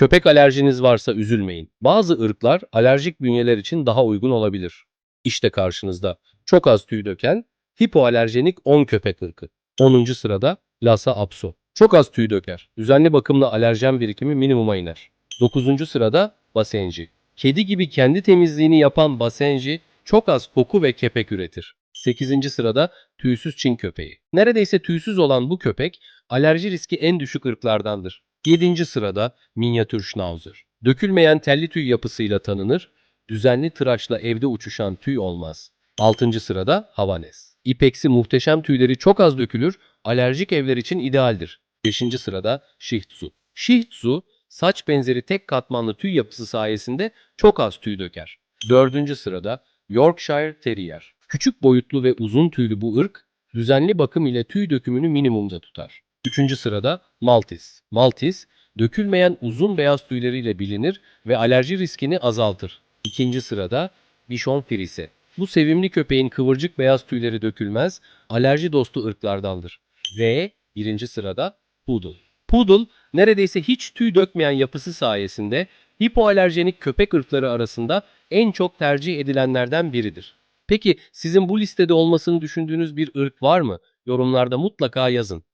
Köpek alerjiniz varsa üzülmeyin. Bazı ırklar alerjik bünyeler için daha uygun olabilir. İşte karşınızda çok az tüy döken hipoalerjenik 10 köpek ırkı. 10. sırada Lhasa Apso. Çok az tüy döker. Düzenli bakımla alerjen birikimi minimuma iner. 9. sırada Basenji. Kedi gibi kendi temizliğini yapan Basenji çok az koku ve kepek üretir. 8. sırada tüysüz Çin köpeği. Neredeyse tüysüz olan bu köpek alerji riski en düşük ırklardandır. 7. sırada minyatür Schnauzer. Dökülmeyen telli tüy yapısıyla tanınır. Düzenli tıraşla evde uçuşan tüy olmaz. 6. sırada Havanes. İpeksi muhteşem tüyleri çok az dökülür, alerjik evler için idealdir. 5. sırada Shih Tzu. Shih Tzu, saç benzeri tek katmanlı tüy yapısı sayesinde çok az tüy döker. 4. sırada Yorkshire Terrier. Küçük boyutlu ve uzun tüylü bu ırk, düzenli bakım ile tüy dökümünü minimumda tutar. 3. sırada Maltese. Maltese, dökülmeyen uzun beyaz tüyleriyle bilinir ve alerji riskini azaltır. 2. sırada Bichon Frise. Bu sevimli köpeğin kıvırcık beyaz tüyleri dökülmez, alerji dostu ırklardandır. Ve birinci sırada Poodle. Poodle, neredeyse hiç tüy dökmeyen yapısı sayesinde hipoalerjenik köpek ırkları arasında en çok tercih edilenlerden biridir. Peki sizin bu listede olmasını düşündüğünüz bir ırk var mı? Yorumlarda mutlaka yazın.